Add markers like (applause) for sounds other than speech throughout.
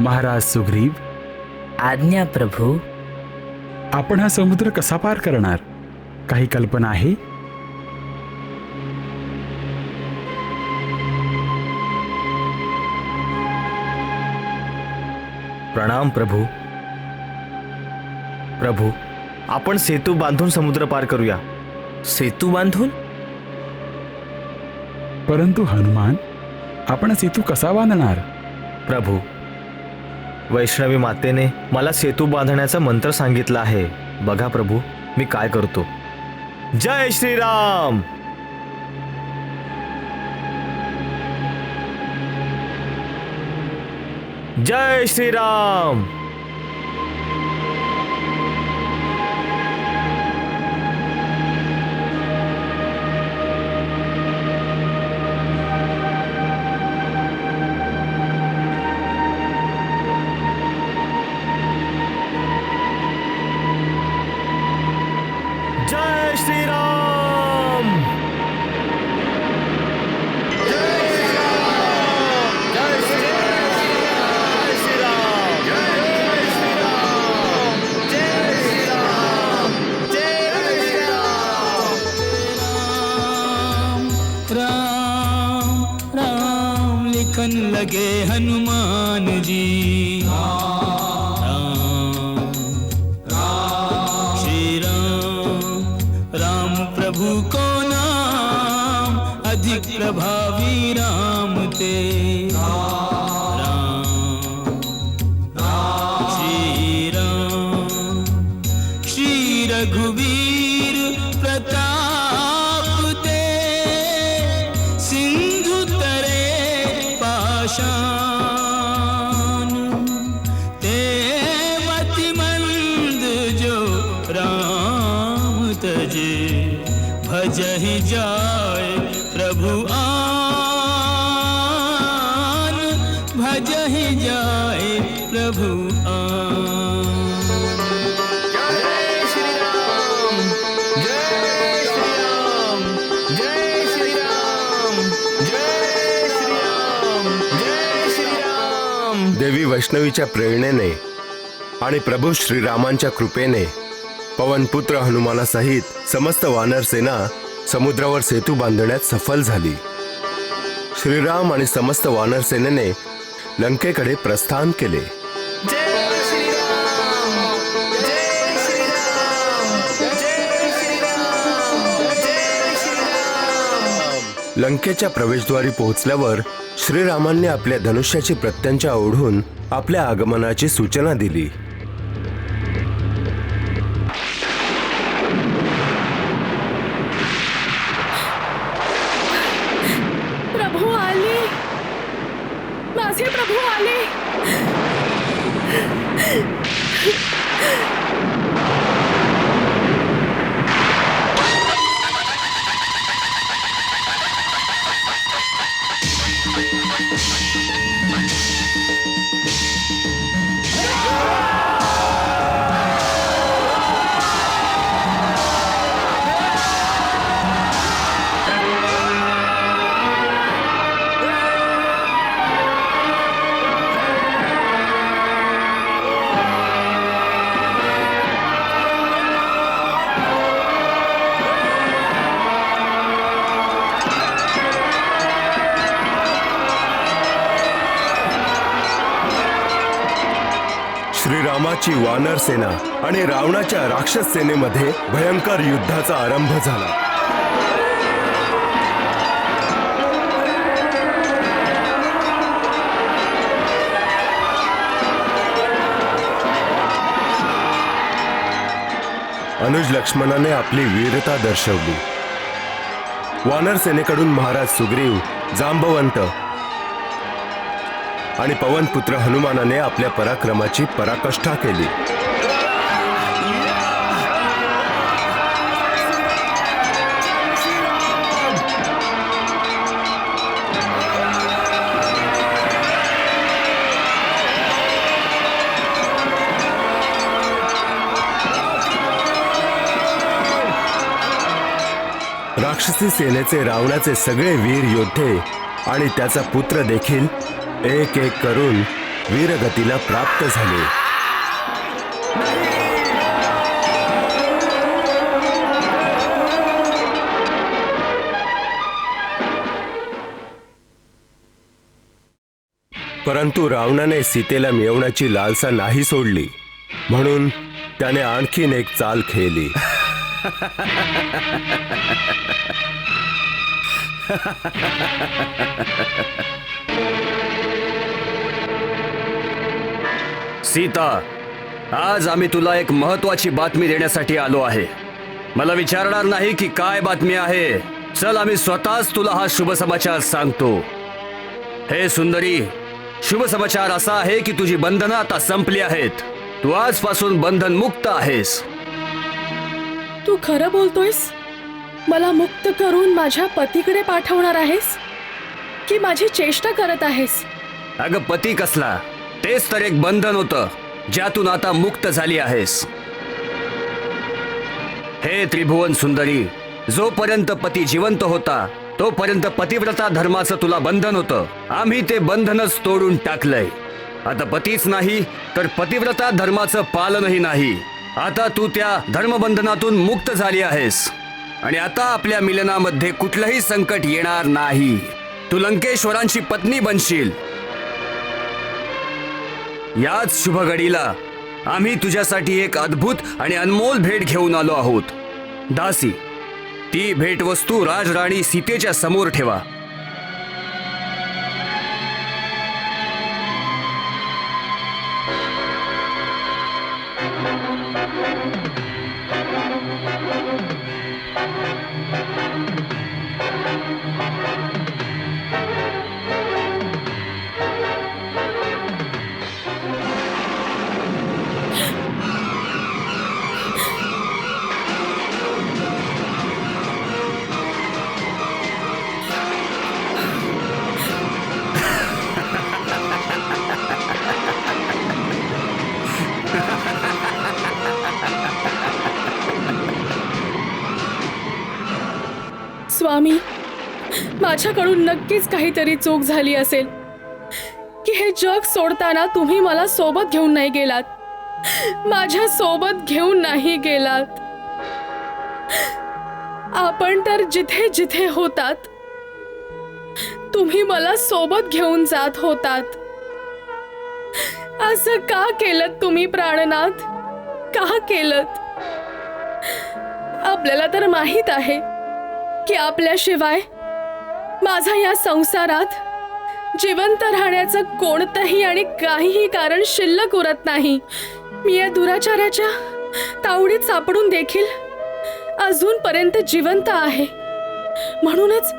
महाराज सुग्रीव आज्ञा प्रभू. आपण हा समुद्र कसा पार करणार? काही कल्पना आहे? प्रणाम प्रभू. प्रभू आपण सेतू बांधून समुद्र पार करूया. सेतू बांधून? परंतु हनुमान आपण सेतू कसा बांधणार? प्रभू वैष्णवी मातेने मला सेतू बांधण्याचा मंत्र सांगितला आहे. बघा प्रभू मी काय करतो? जय श्रीराम! जय श्रीराम! प्रभावी राम ते। वैष्णवीच्या प्रेरणेने आणि प्रभू श्रीरामांच्या कृपेने पवनपुत्र हनुमानासहित समस्त वानर सेना समुद्रावर सेतू बांधण्यात सफल झाली. श्रीराम आणि समस्त वानर सेनेने लंकेकडे प्रस्थान केले. लंकेच्या प्रवेशद्वारी पोहोचल्यावर श्रीरामांनी आपल्या धनुष्याची प्रत्यंचा ओढून आपल्या आगमनाची सूचना दिली. श्रीरामाची वानर सेना आणि रावणाच्या राक्षस सेनेमध्ये भयंकर युद्धाचा आरंभ झाला. अनुज लक्ष्मणाने आपली वीरता दर्शवली. वानर सेनेकडून महाराज सुग्रीव जांबवंत आणि पवनपुत्र हनुमानाने आपल्या पराक्रमाची पराकाष्ठा केली. राक्षसी सेनेचे रावणाचे सगळे वीर योद्धे आणि त्याचा पुत्र देखील एक एक करून वीरगतीला प्राप्त झाले. परंतु रावणाने सीतेला मिळवण्याची लालसा नाही सोडली. म्हणून त्याने आणखीन एक चाल खेळली. (laughs) सीता आज आम्ही तुला एक महत्वाची बातमी देण्यासाठी आलो आहे. मला विचारणार नाही की काय बातमी आहे. चल आम्ही स्वतःच तुला हा शुभ समाचार सांगतो. हे सुंदरी शुभ समाचार असा आहे की तुझी बंधनं आता संपली आहेत. तू आजपासून बंधन मुक्त आहेस. तू खरं बोलतोयस? मला मुक्त करून माझ्या पतीकडे पाठवणार आहेस? की माझी चेष्टा करत आहेस? अगं पती कसला? तेच तर एक बंधन होतं ज्यातून आता मुक्त झाली आहेस. हे त्रिभुवन सुंदरी जोपर्यंत पती जिवंत होता तोपर्यंत पतिव्रता धर्माचं तुला बंधन होतं. आम्ही ते बंधनच तोडून टाकलंय. आता पतीच नाही तर पतिव्रता धर्माचं पालनही नाही. आता तू त्या धर्मबंधनातून मुक्त झाली आहेस. आणि आता आपल्या मिलनामध्ये कुठलंही संकट येणार नाही. तू लंकेश्वरांची पत्नी बनशील. याच शुभ घडीला आम्ही तुझ्यासाठी एक अद्भुत आणि अनमोल भेट घेऊन आलो आहोत. दासी ती भेटवस्तू राजराणी सीतेच्या समोर ठेवा. माझ्याकडून नक्कीच काहीतरी चूक झाली असेल. की हे जग सोडताना तुम्ही मला सोबत घेऊन नाही गेलात. माझ्या सोबत घेऊन नाही गेलात. आपण तर जिथे जिथे होतात. तुम्ही मला सोबत घेऊन जात होतात. असं का केलं तुम्ही प्राणनाथ? का केलं आपल्याला तर माहीत आहे की आपल्याशिवाय माझा या संसारात जिवंत राहण्याचं कोणतंही आणि काहीही कारण शिल्लक उरत नाही. मी या दुराचाराच्या तावडीत सापडून देखील अजूनपर्यंत जिवंत आहे. म्हणूनच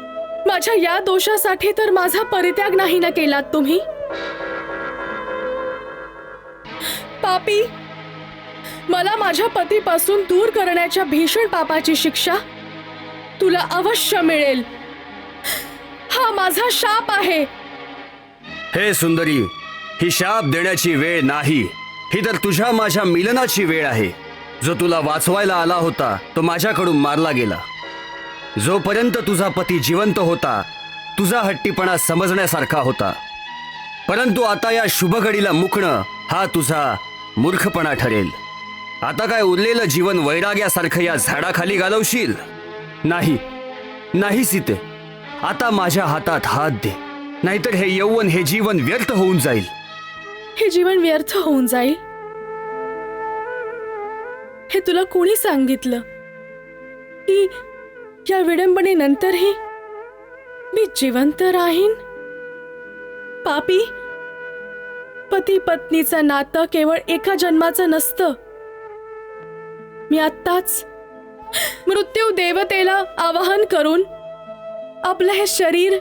माझ्या या दोषासाठी तर माझा परित्याग नाही ना केलात तुम्ही? पापी मला माझ्या पतीपासून दूर करण्याच्या भीषण पापाची शिक्षा तुला अवश्य मिळेल. हा माझा शाप आहे. हे सुंदरी ही शाप देण्याची वेळ नाही. ही तर तुझ्या माझ्या मिलनाची वेळ आहे. जो तुला वाचवायला आला होता तो माझ्याकडून मारला गेला. जोपर्यंत तुझा पती जिवंत होता तुझा हट्टीपणा समजण्यासारखा होता. परंतु आता या शुभघडीला मुकणं हा तुझा मूर्खपणा ठरेल. आता काय उरलेलं जीवन वैराग्यासारखं या झाडाखाली घालवशील? नाही. नाही सीते. आता माझ्या हातात हात दे. नाहीतर हे यौवन हे जीवन व्यर्थ होऊन जाईल. हे जीवन व्यर्थ होऊन जाईल? हे तुला कोणी सांगितलं? की या विडंबनेनंतरही मी जिवंत राहीन? पापी पती पत्नीचं नातं केवळ एका जन्माचं नसतं. मी आत्ताच मृत्यू देवतेला आवाहन करून आपलं हे शरीर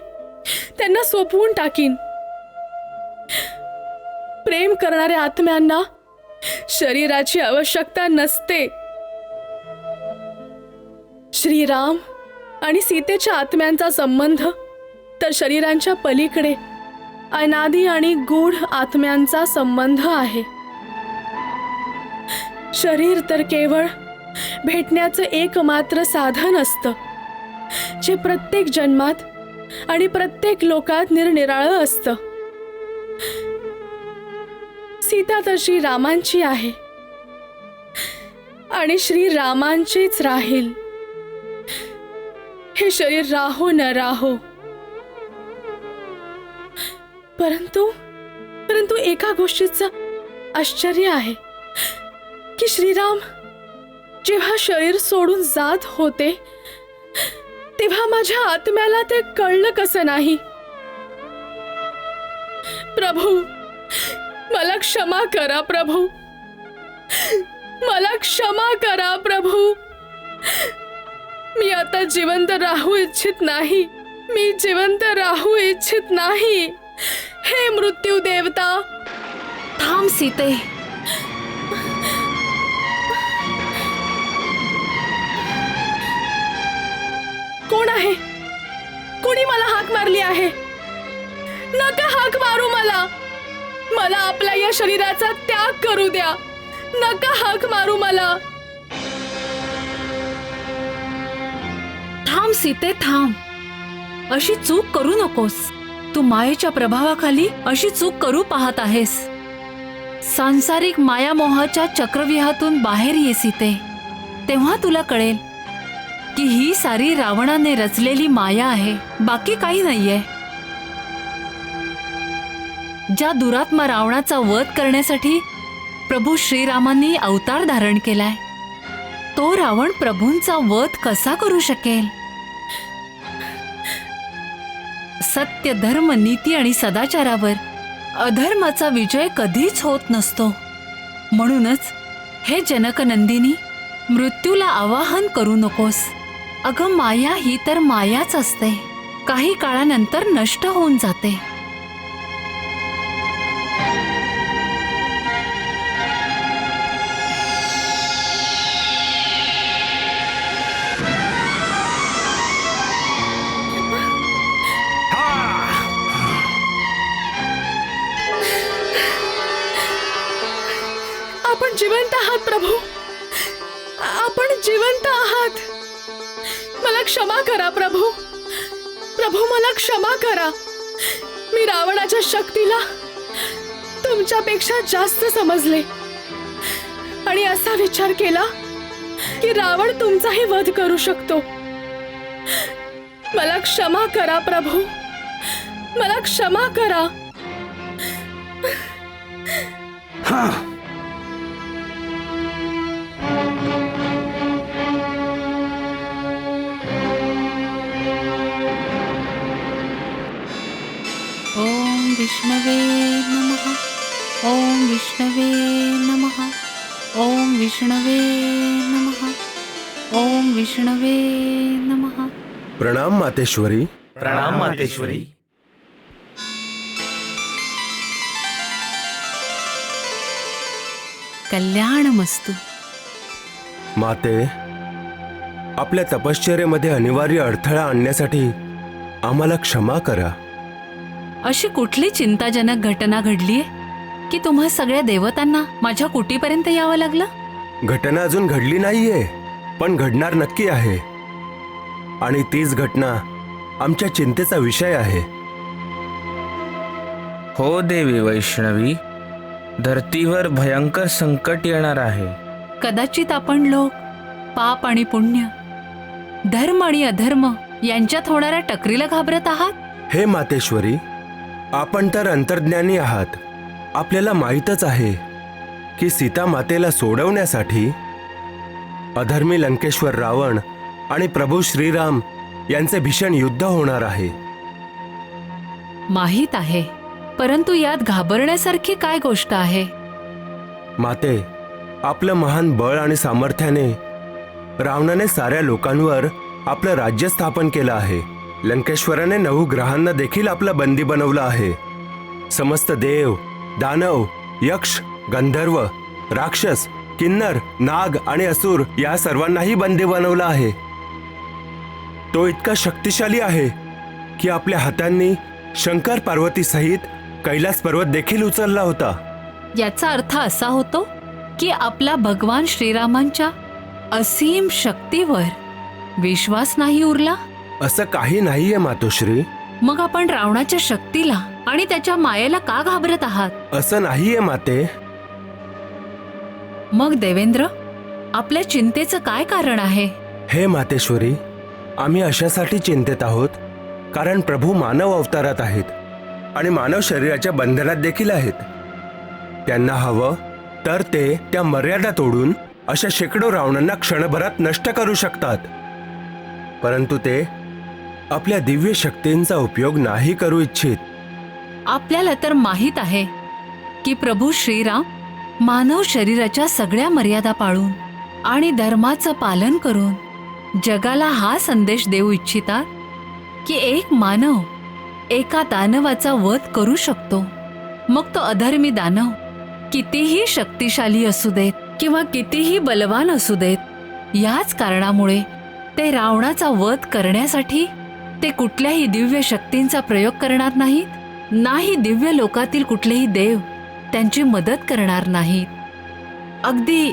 त्यांना सोपवून टाकीन. प्रेम करणाऱ्या आत्म्यांना शरीराची आवश्यकता नसते. श्रीराम आणि सीतेच्या आत्म्यांचा संबंध तर शरीरांच्या पलीकडे अनादी आणि गूढ आत्म्यांचा संबंध आहे. शरीर तर केवळ भेटण्याचं एकमात्र साधन असतं. जे प्रत्येक जन्मात आणि प्रत्येक लोकात निरनिराळं असतं. सीता तशी रामांची आहे. आणि श्रीरामांचीच राहील. हे शरीर राहो न राहो. परंतु परंतु एका गोष्टीचं आश्चर्य आहे की श्रीराम जेव्हा शरीर सोडून जात होते तेव्हा माझ्या आत्म्याला ते कळलं कसं नाही. प्रभू मला क्षमा करा प्रभू. मला क्षमा करा प्रभू. मी आता जिवंत राहू इच्छित नाही. मी जिवंत राहू इच्छित नाही. हे मृत्यू देवता. थांब सीते. आहे. कुणी मला हाक मारली आहे? नका हाक मारू मला. मला आपल्या या शरीराचा त्याग करू द्या. नका हाक मारू मला. थांब सीते थांब. अशी चूक करू नकोस. तू मायेच्या प्रभावाखाली अशी चूक करू पाहत आहेस. सांसारिक मायामोहाच्या चक्रव्यूहातून बाहेर ये सीते. तेव्हा तुला कळेल. की ही सारी रावणाने रचलेली माया आहे. बाकी काही नाहीये. ज्या दुरात्मा रावणाचा वध करण्यासाठी प्रभू श्रीरामांनी अवतार धारण केलाय तो रावण प्रभूंचा वध कसा करू शकेल? सत्य धर्म नीती आणि सदाचारावर अधर्माचा विजय कधीच होत नसतो. म्हणूनच हे जनकनंदिनी मृत्यूला आवाहन करू नकोस. अगं माया ही तर मायाच असते. काही काळानंतर नष्ट होऊन जाते. क्षमा करा प्रभू. प्रभू मला क्षमा करा. मी रावणाच्या शक्तीला तुमच्यापेक्षा जास्त समजले. आणि असा विचार केला की रावण तुमचाही वध करू शकतो. मला क्षमा करा प्रभू. मला क्षमा करा. हा. विष्णवे नमः. ओम विष्णवे नमः. प्रणाम मातेश्वरी. प्रणाम मातेश्वरी. कल्याणमस्तु. माते आपल्या तपश्चर्येमध्ये अनिवार्य अडथळा आणण्यासाठी आम्हाला क्षमा करा. अशी कुठली चिंताजनक घटना घडलीय? की तुम्हा सगळ्या देवतांना माझ्या कुटीपर्यंत यावं लागलं? घटना अजून घडली नाहीये पण घडणार नक्की आहे. आणि तीच घटना आमच्या चिंतेचा विषय आहे. हो देवी वैष्णवी धरतीवर भयंकर संकट येणार आहे. कदाचित आपण लोक पाप आणि पुण्य धर्म आणि अधर्म यांच्यात होणाऱ्या टकरीला घाबरत आहात? हे मातेश्वरी आपण तर अंतर्ज्ञानी आहात. आपल्याला माहीतच आहे. की सीता मातेला सोडवण्यासाठी अधर्मी लंकेश्वर रावण आणि प्रभू श्रीराम यांचे भीषण युद्ध होणार आहे. माहीत आहे. परंतु यात घाबरण्यासारखी काय गोष्ट आहे? माते आपलं महान बळ आणि सामर्थ्याने रावणाने साऱ्या लोकांवर आपलं राज्य स्थापन केलं आहे. लंकेश्वराने नऊ ग्रहांना देखील आपलं बंदी बनवलं आहे. समस्त देव दानव यक्ष गंधर्व राक्षस किन्नर नाग आणि असुर या सर्वांनाही बंदी बनवलं आहे. तो इतका शक्तिशाली आहे की आपल्या हातांनी शंकर पार्वती सहित कैलास पर्वत देखील उचलला होता. याचा अर्थ असा होतो की आपला भगवान श्रीरामांच्या असीम शक्तीवर विश्वास नाही उरला. असं काही नाहीये मातोश्री. मग आपण रावणाच्या शक्तीला आणि त्याच्या मायेला का घाबरत आहात? असं नाहीये माते. मग देवेंद्र आपल्या चिंतेचं काय कारण आहे? हे मातेश्वरी आम्ही अशासाठी चिंतेत आहोत कारण प्रभू मानव अवतारात आहेत आणि मानव शरीराच्या बंधनात देखील आहेत. त्यांना हवं तर ते त्या मर्यादा तोडून अशा शेकडो रावणांना क्षणभरात नष्ट करू शकतात. परंतु ते आपल्या दिव्य शक्तींचा उपयोग नाही करू इच्छित. आपल्याला तर माहीत आहे की प्रभू श्रीराम मानव शरीराच्या सगळ्या मर्यादा पाळून आणि धर्माचं पालन करून जगाला हा संदेश देऊ इच्छितात की एक मानव एका दानवाचा वध करू शकतो. मग तो अधर्मी दानव कितीही शक्तिशाली असू देत किंवा कितीही बलवान असू देत याच कारणामुळे ते रावणाचा वध करण्यासाठी ते कुठल्याही दिव्य शक्तींचा प्रयोग करणार नाहीत. नाही दिव्य लोकातील कुठलेही देव त्यांची मदत करणार नाहीत. अगदी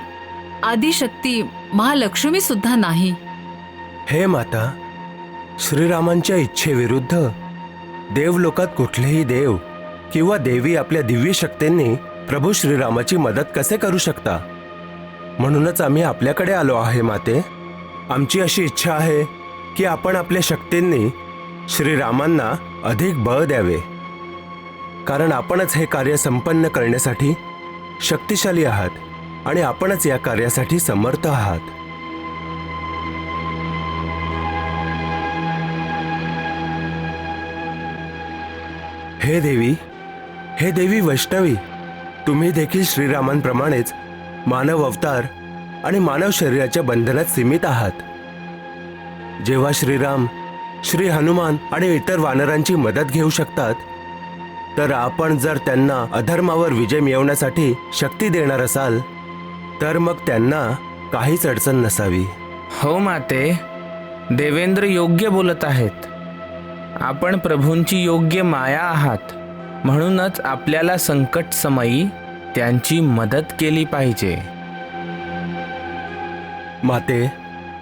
आदिशक्ती महालक्ष्मी सुद्धा नाही. हे माता श्रीरामांच्या इच्छेविरुद्ध देवलोकात कुठलेही देव किंवा देवी आपल्या दिव्य शक्तींनी प्रभू श्रीरामाची मदत कसे करू शकता? म्हणूनच आम्ही आपल्याकडे आलो आहे माते. आमची अशी इच्छा आहे की आपण आपल्या शक्तींनी श्रीरामांना अधिक बळ द्यावे. कारण आपणच हे कार्य संपन्न करण्यासाठी शक्तिशाली आहात आणि आपणच या कार्यासाठी समर्थ आहात. हे देवी हे देवी वैष्णवी तुम्ही देखील श्रीरामांप्रमाणेच मानव अवतार आणि मानव शरीराच्या बंधनात सीमित आहात. जेव्हा श्रीराम श्री हनुमान आणि इतर वानरांची मदत घेऊ शकतात तर आपण जर त्यांना अधर्मावर विजय मिळवण्यासाठी शक्ती देणार असाल तर मग त्यांना काहीच अडचण नसावी. हो माते देवेंद्र योग्य बोलत आहेत. आपण प्रभूंची योग्य माया आहात म्हणूनच आपल्याला संकट समयी त्यांची मदत केली पाहिजे. माते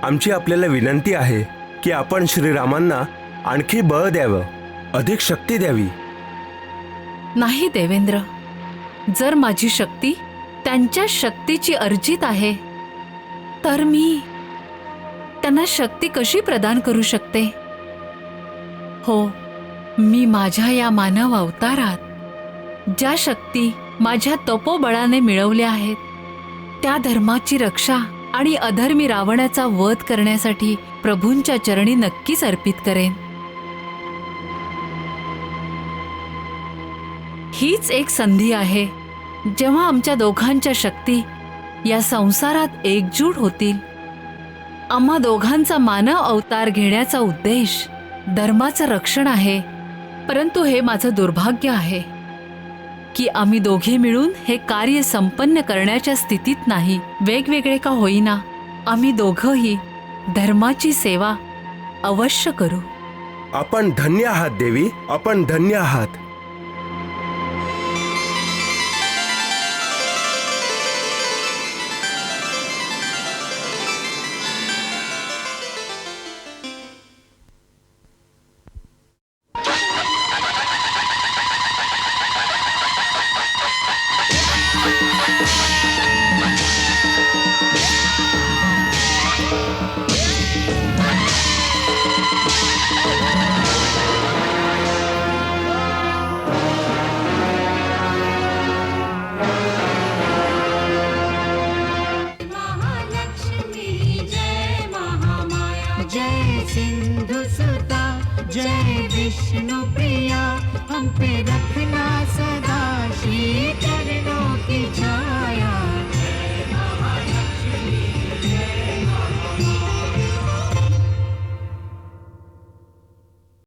आमची आपल्याला विनंती आहे की आपण श्रीरामांना आणखी बळ द्यावं अधिक शक्ती द्यावी. नाही देवेंद्र जर माझी शक्ती त्यांच्या शक्तीची अर्जित आहे तर मी त्यांना शक्ती कशी प्रदान करू शकते? हो मी माझ्या या मानव अवतारात ज्या शक्ती माझ्या तपोबळाने मिळवल्या आहेत त्या धर्माची रक्षा आणि अधर्मी रावणाचा वध करण्यासाठी प्रभूंच्या चरणी नक्कीच अर्पित करेन. हीच एक संधी आहे. जेव्हा आमच्या दोघांच्या शक्ती या संसारात एकजूट होतील आम्हा दोघांचा मानव अवतार घेण्याचा उद्देश धर्माचं रक्षण आहे. परंतु हे माझं दुर्भाग्य आहे की आम्ही दोघे मिळून हे कार्य संपन्न करण्याच्या स्थितीत नाही. वेगवेगळे का होईना आम्ही दोघंही धर्माची सेवा अवश्य करू. आपण धन्य आहात देवी. आपण धन्य आहात.